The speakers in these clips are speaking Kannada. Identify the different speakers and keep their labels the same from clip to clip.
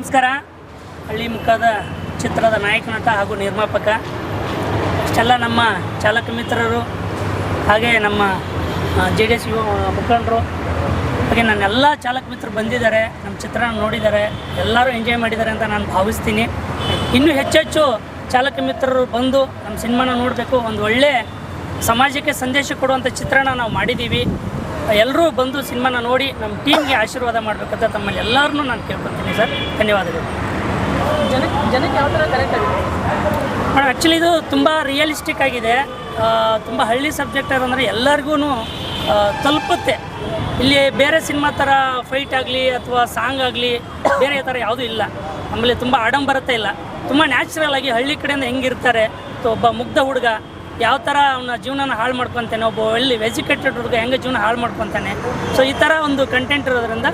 Speaker 1: ನಮಸ್ಕಾರ. ಹಳ್ಳಿ ಮುಖದ ಚಿತ್ರದ ನಾಯಕ ನಟ ಹಾಗೂ ನಿರ್ಮಾಪಕ. ಅಷ್ಟೆಲ್ಲ ನಮ್ಮ ಚಾಲಕ ಮಿತ್ರರು, ಹಾಗೆ ನಮ್ಮ ಜೆ ಡಿ ಎಸ್ ಯು ಮುಖಂಡರು, ಹಾಗೆ ನನ್ನ ಎಲ್ಲ ಚಾಲಕ ಮಿತ್ರರು ಬಂದಿದ್ದಾರೆ, ನಮ್ಮ ಚಿತ್ರನ ನೋಡಿದ್ದಾರೆ, ಎಲ್ಲರೂ ಎಂಜಾಯ್ ಮಾಡಿದ್ದಾರೆ ಅಂತ ನಾನು ಭಾವಿಸ್ತೀನಿ. ಇನ್ನೂ ಹೆಚ್ಚೆಚ್ಚು ಚಾಲಕ ಮಿತ್ರರು ಬಂದು ನಮ್ಮ ಸಿನಿಮಾನ ನೋಡಬೇಕು, ಒಂದು ಒಳ್ಳೆ ಸಮಾಜಕ್ಕೆ ಸಂದೇಶ ಕೊಡುವಂಥ ಚಿತ್ರಣ ನಾವು ಮಾಡಿದ್ದೀವಿ. ಎಲ್ಲರೂ ಬಂದು ಸಿನಿಮಾನ ನೋಡಿ ನಮ್ಮ ಟೀಮ್ಗೆ ಆಶೀರ್ವಾದ ಮಾಡಬೇಕಂತ ತಮ್ಮಲ್ಲಿ ಎಲ್ಲರನ್ನೂ ನಾನು ಕೇಳ್ಕೊತೀನಿ ಸರ್. ಧನ್ಯವಾದಗಳು.
Speaker 2: ಜನ ಜನಕ್ಕೆ ಯಾವ ಥರ ಕರೆಕ್ಟ್ ಆಗಿದೆ?
Speaker 1: ಮೇಡಮ್ ಆ್ಯಕ್ಚುಲಿ ಇದು ತುಂಬ ರಿಯಲಿಸ್ಟಿಕ್ ಆಗಿದೆ. ತುಂಬ ಹಳ್ಳಿ ಸಬ್ಜೆಕ್ಟ್ ಅಂದರೆ ಎಲ್ಲರಿಗೂ ತಲುಪುತ್ತೆ. ಇಲ್ಲಿ ಬೇರೆ ಸಿನಿಮಾ ಥರ ಫೈಟ್ ಆಗಲಿ ಅಥವಾ ಸಾಂಗ್ ಆಗಲಿ ಬೇರೆ ಥರ ಯಾವುದೂ ಇಲ್ಲ. ಆಮೇಲೆ ತುಂಬ ಆಡಂಬರತೆ ಇಲ್ಲ. ತುಂಬ ನ್ಯಾಚುರಲ್ ಆಗಿ ಹಳ್ಳಿ ಕಡೆಯಿಂದ ಹೆಂಗಿರ್ತಾರೆ. ಒಬ್ಬ ಮುಗ್ಧ ಹುಡುಗ ಯಾವ ಥರ ಅವನ ಜೀವನನ ಹಾಳು ಮಾಡ್ಕೊತಾನೆ, ಒಬ್ಬ ಒಳ್ಳೆ ಎಜುಕೇಟೆಡ್ ಹುಡುಗ ಹೆಂಗೆ ಜೀವನ ಹಾಳು ಮಾಡ್ಕೊತಾನೆ. ಸೊ ಈ ಥರ ಒಂದು ಕಂಟೆಂಟ್ ಇರೋದ್ರಿಂದ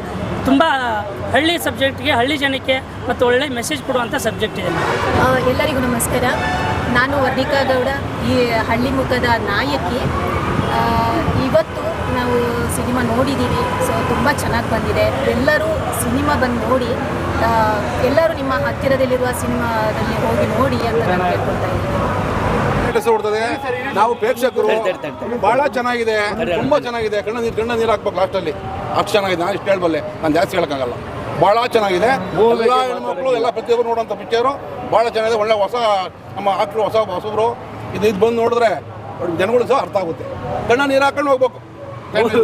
Speaker 1: ತುಂಬ ಹಳ್ಳಿ ಸಬ್ಜೆಕ್ಟ್ಗೆ ಹಳ್ಳಿ ಜನಕ್ಕೆ ಮತ್ತು ಒಳ್ಳೆ ಮೆಸೇಜ್ ಕೊಡುವಂಥ ಸಬ್ಜೆಕ್ಟ್ ಇದೆ.
Speaker 3: ಎಲ್ಲರಿಗೂ ನಮಸ್ಕಾರ. ನಾನು ವರ್ಣಿಕಾ ಗೌಡ, ಈ ಹಳ್ಳಿ ಮುಖದ ನಾಯಕಿ. ಇವತ್ತು ನಾವು ಸಿನಿಮಾ ನೋಡಿದ್ದೀವಿ ಸೊ ತುಂಬ ಚೆನ್ನಾಗಿ ಬಂದಿದೆ. ಎಲ್ಲರೂ ಸಿನಿಮಾ ಬಂದು ನೋಡಿ ಎಲ್ಲರೂ ನಿಮ್ಮ ಹತ್ತಿರದಲ್ಲಿರುವ ಸಿನಿಮಾದಲ್ಲಿ ಹೋಗಿ ನೋಡಿ ಅಂತ ನಾನು ಕೇಳ್ಕೊಳ್ತಾ ಇದ್ದೀನಿ.
Speaker 4: ಕೆಲಸ ಕೊಡ್ತದೆ. ನಾವು ಪ್ರೇಕ್ಷಕರು ಬಹಳ ಚೆನ್ನಾಗಿದೆ ತುಂಬಾ ಚೆನ್ನಾಗಿದೆ. ಕಣ್ಣ ನೀರು ಕಣ್ಣ ನೀರು ಹಾಕ್ಬೇಕು ಲಾಸ್ಟಲ್ಲಿ ಅಷ್ಟು ಚೆನ್ನಾಗಿದೆ. ನಾನು ಇಷ್ಟು ಹೇಳ್ಬಲ್ಲೆ. ನಾನು ಜಾಸ್ತಿ ಹೇಳಕ್ಕಾಗಲ್ಲ. ಬಹಳ ಚೆನ್ನಾಗಿದೆ. ಎಲ್ಲ ಹೆಣ್ಮಕ್ಳು ಎಲ್ಲ ಪ್ರತಿಯೊಬ್ಬರು ನೋಡೋಂಥ ಪಿಕ್ಚರು ಬಹಳ ಚೆನ್ನಾಗಿದೆ. ಒಳ್ಳೆ ಹೊಸ ನಮ್ಮ ಆಕ್ಟ್ರು ಹೊಸ ಹೊಸಬ್ರು. ಇದು ಇದು ಬಂದು ನೋಡಿದ್ರೆ ಜನಗಳು ಸಹ ಅರ್ಥ ಆಗುತ್ತೆ. ಕಣ್ಣ ನೀರು ಹಾಕೊಂಡು ಹೋಗ್ಬೇಕು. ಎಂಥ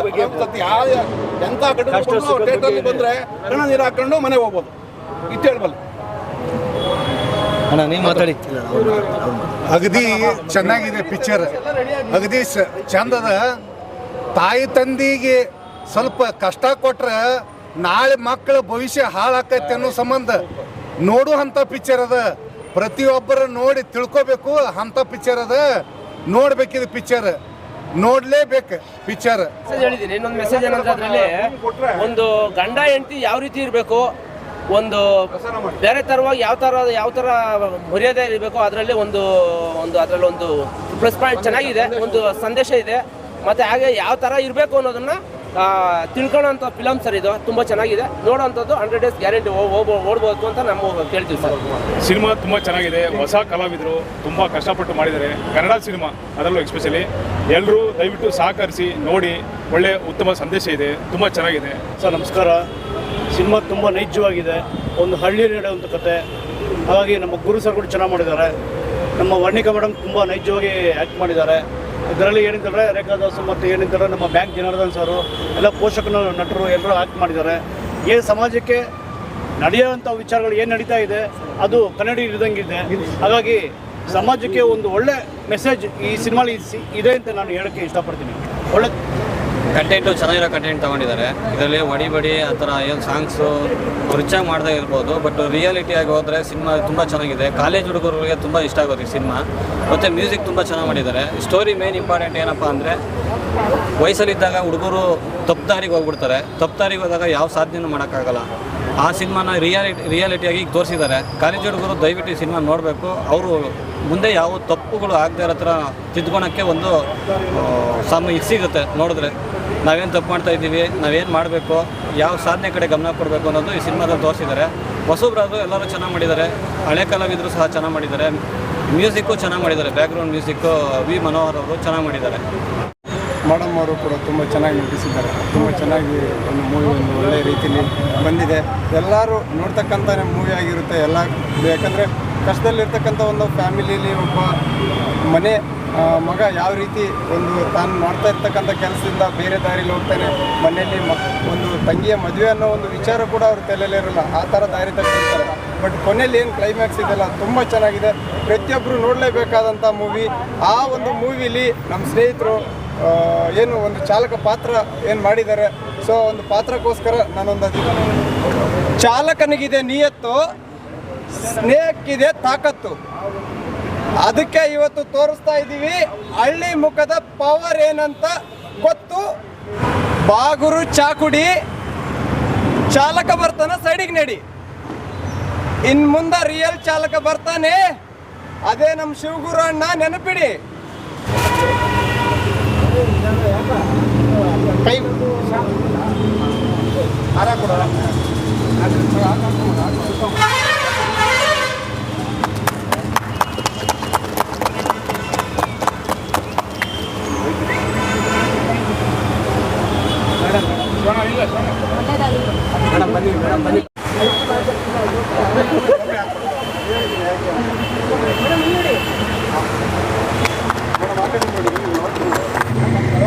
Speaker 4: ಎಂಥ ಥಿಯೇಟರ್ಗೆ ಬಂದರೆ ಕಣ್ಣ ನೀರು ಹಾಕೊಂಡು ಮನೆಗೆ ಹೋಗ್ಬೋದು. ಇಷ್ಟು ಹೇಳ್ಬಲ್ಲೆ.
Speaker 5: ಅಣ್ಣ ನೀವು ಮಾತಾಡಿ.
Speaker 6: ಅಗದಿ ಚೆನ್ನಾಗಿದೆ ಪಿಕ್ಚರ್. ಅಗದಿ ಚಂದದ. ತಾಯಿ ತಂದಿಗೆ ಸ್ವಲ್ಪ ಕಷ್ಟ ಕೊಟ್ರೆ ನಾಳೆ ಮಕ್ಕಳ ಭವಿಷ್ಯ ಹಾಳಾಕೈತೆ ಅನ್ನೋ ಸಂಬಂಧ. ನೋಡುವಂಥ ಪಿಕ್ಚರ್ ಅದ. ಪ್ರತಿಯೊಬ್ಬರು ನೋಡಿ ತಿಳ್ಕೊಬೇಕು ಅಂಥ ಪಿಕ್ಚರ್ ಅದ. ನೋಡ್ಬೇಕಿದ ಪಿಕ್ಚರ್. ನೋಡ್ಲೇಬೇಕು ಪಿಕ್ಚರ್.
Speaker 2: ಮೆಸೇಜ್ ಹೇಳಿದ್ದೀನಿ ಇನ್ನೊಂದು ಮೆಸೇಜ್ ಏನಂದ್ರೆ ಅದರಲ್ಲಿ ಒಂದು ಗಂಡ ಹೆಂಡತಿ ಯಾವ ರೀತಿ ಇರಬೇಕು? ಒಂದು ಬೇರೆ ತರವಾಗಿ ಯಾವ ಥರ ಯಾವ ಥರ ಮರ್ಯಾದೆ ಇರಬೇಕು ಅದರಲ್ಲಿ ಒಂದು ಒಂದು ಅದರಲ್ಲಿ ಒಂದು ಪ್ಲಸ್ ಪಾಯಿಂಟ್ ಚೆನ್ನಾಗಿದೆ ಒಂದು ಸಂದೇಶ ಇದೆ. ಮತ್ತು ಹಾಗೆ ಯಾವ ಥರ ಇರಬೇಕು ಅನ್ನೋದನ್ನ ತಿಳ್ಕೊಳ್ಳೋ ತಿಳ್ಕೊಳ್ಳೋಂಥ ಫಿಲಮ್ ಸರ್ ಇದು. ತುಂಬ ಚೆನ್ನಾಗಿದೆ. ನೋಡೋವಂಥದ್ದು ಹಂಡ್ರೆಡ್ ಡೇಸ್ ಗ್ಯಾರಂಟಿ ಓಡ್ಬೋದು ಅಂತ ನಮ್ಮ ಕೇಳ್ತೀವಿ ಸರ್
Speaker 7: ಸಿನಿಮಾ ತುಂಬ ಚೆನ್ನಾಗಿದೆ. ಹೊಸ ಕಲಾವಿದರು ತುಂಬ ಕಷ್ಟಪಟ್ಟು ಮಾಡಿದ್ದಾರೆ. ಕನ್ನಡ ಸಿನಿಮಾ ಅದರಲ್ಲೂ ಎಕ್ಸ್ಪೆಷಲಿ ಎಲ್ಲರೂ ದಯವಿಟ್ಟು ಸಹಕರಿಸಿ ನೋಡಿ. ಒಳ್ಳೆ ಉತ್ತಮ ಸಂದೇಶ ಇದೆ. ತುಂಬ ಚೆನ್ನಾಗಿದೆ.
Speaker 5: ಸರ್ ನಮಸ್ಕಾರ. ಸಿನಿಮಾ ತುಂಬ ನೈಜವಾಗಿದೆ. ಒಂದು ಹಳ್ಳಿ ನಡೆಯುವಂಥ ಕತೆ. ಹಾಗಾಗಿ ನಮ್ಮ ಗುರು ಸರ್ ಕೂಡ ಚೆನ್ನಾಗಿ ಮಾಡಿದ್ದಾರೆ. ನಮ್ಮ ವರ್ಣಿಕಾ ಮೇಡಮ್ ತುಂಬ ನೈಜವಾಗಿ ಆ್ಯಕ್ಟ್ ಮಾಡಿದ್ದಾರೆ. ಇದರಲ್ಲಿ ಏನಿದ್ದಾರೆ ರೇಖಾದಾಸ್ ಮತ್ತು ಏನಿದ್ದಾರೆ ನಮ್ಮ ಬ್ಯಾಂಕ್ ಜನಾರ್ದನ್ ಸರು ಎಲ್ಲ ಪೋಷಕರು ನಟರು ಎಲ್ಲರೂ ಆ್ಯಕ್ಟ್ ಮಾಡಿದ್ದಾರೆ. ಏನು ಸಮಾಜಕ್ಕೆ ನಡೆಯುವಂಥ ವಿಚಾರಗಳು ಏನು ನಡೀತಾ ಇದೆ, ಅದು ಕನ್ನಡಿ ಇದ್ದಂಗಿದೆ ಹಾಗಾಗಿ ಸಮಾಜಕ್ಕೆ ಒಂದು ಒಳ್ಳೆ ಮೆಸೇಜ್ ಈ ಸಿನಿಮಾಲಿ ಇದೆ ಅಂತ ನಾನು ಹೇಳೋಕ್ಕೆ ಇಷ್ಟಪಡ್ತೀನಿ. ಒಳ್ಳೆ
Speaker 8: ಕಂಟೆಂಟು ಚೆನ್ನಾಗಿರೋ ಕಂಟೆಂಟ್ ತೊಗೊಂಡಿದ್ದಾರೆ. ಇದರಲ್ಲಿ ಒಡಿಬಡಿ ಆ ಥರ ಏನು ಸಾಂಗ್ಸು ರುಚಾಗಿ ಮಾಡದೇ ಇರ್ಬೋದು ಬಟ್ ರಿಯಾಲಿಟಿಯಾಗಿ ಹೋದರೆ ಸಿನಿಮಾ ತುಂಬ ಚೆನ್ನಾಗಿದೆ. ಕಾಲೇಜ್ ಹುಡುಗರಿಗೆ ತುಂಬ ಇಷ್ಟ ಆಗುತ್ತೆ ಈ ಸಿನಿಮಾ ಮತ್ತು ಮ್ಯೂಸಿಕ್ ತುಂಬ ಚೆನ್ನಾಗಿ ಮಾಡಿದ್ದಾರೆ. ಸ್ಟೋರಿ ಮೇನ್ ಇಂಪಾರ್ಟೆಂಟ್ ಏನಪ್ಪ ಅಂದರೆ, ವಯಸ್ಸಲ್ಲಿದ್ದಾಗ ಹುಡುಗರು ತಪ್ಪು ದಾರಿಗೆ ಹೋಗ್ಬಿಡ್ತಾರೆ. ತಪ್ಪು ದಾರಿಗೆ ಹೋದಾಗ ಯಾವ ಸಾಧನೆಯೂ ಮಾಡೋಕ್ಕಾಗಲ್ಲ. ಆ ಸಿನಿಮಾನ ರಿಯಾಲಿಟಿ, ರಿಯಾಲಿಟಿಯಾಗಿ ಈಗ ತೋರಿಸಿದ್ದಾರೆ. ಕಾಲೇಜ್ ಹುಡುಗರು ದಯವಿಟ್ಟು ಈ ಸಿನಿಮಾ ನೋಡಬೇಕು. ಅವರು ಮುಂದೆ ಯಾವ ತಪ್ಪುಗಳು ಆಗದೆ ಇರೋ ಥರ ತಿದ್ಕೊಳಕ್ಕೆ ಒಂದು ಸಮ ಇದು ಸಿಗುತ್ತೆ ನೋಡಿದ್ರೆ. ನಾವೇನು ತಪ್ಪು ಮಾಡ್ತಾ ಇದ್ದೀವಿ, ನಾವೇನು ಮಾಡಬೇಕು, ಯಾವ ಸಾಧನೆ ಕಡೆ ಗಮನ ಕೊಡಬೇಕು ಅನ್ನೋದು ಈ ಸಿನಿಮಾದಲ್ಲಿ ತೋರಿಸಿದ್ದಾರೆ. ಹೊಸಬ್ರಾದ್ರು ಎಲ್ಲರೂ ಚೆನ್ನಾಗಿ ಮಾಡಿದ್ದಾರೆ. ಹಳೆ ಕಲಾವಿದರು ಸಹ ಚೆನ್ನಾಗಿ ಮಾಡಿದ್ದಾರೆ. ಮ್ಯೂಸಿಕ್ಕು ಚೆನ್ನಾಗಿ ಮಾಡಿದ್ದಾರೆ. ಬ್ಯಾಕ್ಗ್ರೌಂಡ್ ಮ್ಯೂಸಿಕ್ಕು, ವಿ ಮನೋಹರ್ ಅವರು ಚೆನ್ನಾಗಿ ಮಾಡಿದ್ದಾರೆ.
Speaker 9: ಮೇಡಮ್ ಅವರು ಕೂಡ ತುಂಬ ಚೆನ್ನಾಗಿ ನಟಿಸಿದ್ದಾರೆ. ತುಂಬ ಚೆನ್ನಾಗಿ ಒಂದು ಮೂವಿ ಒಂದು ಒಳ್ಳೆಯ ರೀತಿಯಲ್ಲಿ ಬಂದಿದೆ. ಎಲ್ಲರೂ ನೋಡ್ತಕ್ಕಂಥ ಮೂವಿ ಆಗಿರುತ್ತೆ ಎಲ್ಲ. ಯಾಕಂದರೆ ಕಷ್ಟದಲ್ಲಿರ್ತಕ್ಕಂಥ ಒಂದು ಫ್ಯಾಮಿಲಿಲಿ ಒಬ್ಬ ಮನೆ ಮಗ ಯಾವ ರೀತಿ ಒಂದು ತಾನು ಮಾಡ್ತಾ ಇರ್ತಕ್ಕಂಥ ಕೆಲಸದಿಂದ ಬೇರೆ ದಾರಿಲಿ ಹೋಗ್ತಾನೆ, ಮನೆಯಲ್ಲಿ ಒಂದು ತಂಗಿಯ ಮದುವೆ ಅನ್ನೋ ಒಂದು ವಿಚಾರ ಕೂಡ ಅವ್ರ ತಲೆಯಲ್ಲಿ ಇರಲ್ಲ. ಆ ಥರ ದಾರಿ ತಗೊಂಡಿರ್ತಾರೆ ಬಟ್ ಕೊನೆಯಲ್ಲಿ ಏನು ಕ್ಲೈಮ್ಯಾಕ್ಸ್ ಇದೆಲ್ಲ ತುಂಬ ಚೆನ್ನಾಗಿದೆ. ಪ್ರತಿಯೊಬ್ಬರು ನೋಡಲೇಬೇಕಾದಂಥ ಮೂವಿ ಆ ಒಂದು ಮೂವಿಲಿ ನಮ್ಮ ಸ್ನೇಹಿತರು ಏನು ಒಂದು ಚಾಲಕ ಪಾತ್ರ ಏನು ಮಾಡಿದ್ದಾರೆ? ಸೊ ಒಂದು ಪಾತ್ರಕ್ಕೋಸ್ಕರ ನಾನೊಂದು ಚಾಲಕನಿಗಿದೆ ನಿಯತ್ತು, ಸ್ನೇಹಕ್ಕಿದೆ ತಾಕತ್ತು. ಅದಕ್ಕೆ ಇವತ್ತು ತೋರಿಸ್ತಾ ಇದ್ದೀವಿ, ಹಳ್ಳಿ ಮುಖದ ಪವರ್ ಏನಂತ ಗೊತ್ತು. ಬಾಗುರು ಚಾಕುಡಿ, ಚಾಲಕ ಬರ್ತಾನ ಸೈಡಿಗೆ ನಡಿ. ಇನ್ ಮುಂದೆ ರಿಯಲ್ ಚಾಲಕ ಬರ್ತಾನೆ. ಅದೇ ನಮ್ಮ ಶಿವಗುರು ಅಣ್ಣ ನೆನಪಿಡಿ. ಕೈ ಆರ ಕೊಡೋಣ ಮೇಡಮ್ ಬನ್ನಿ ಮೇಡಮ್ ಬನ್ನಿ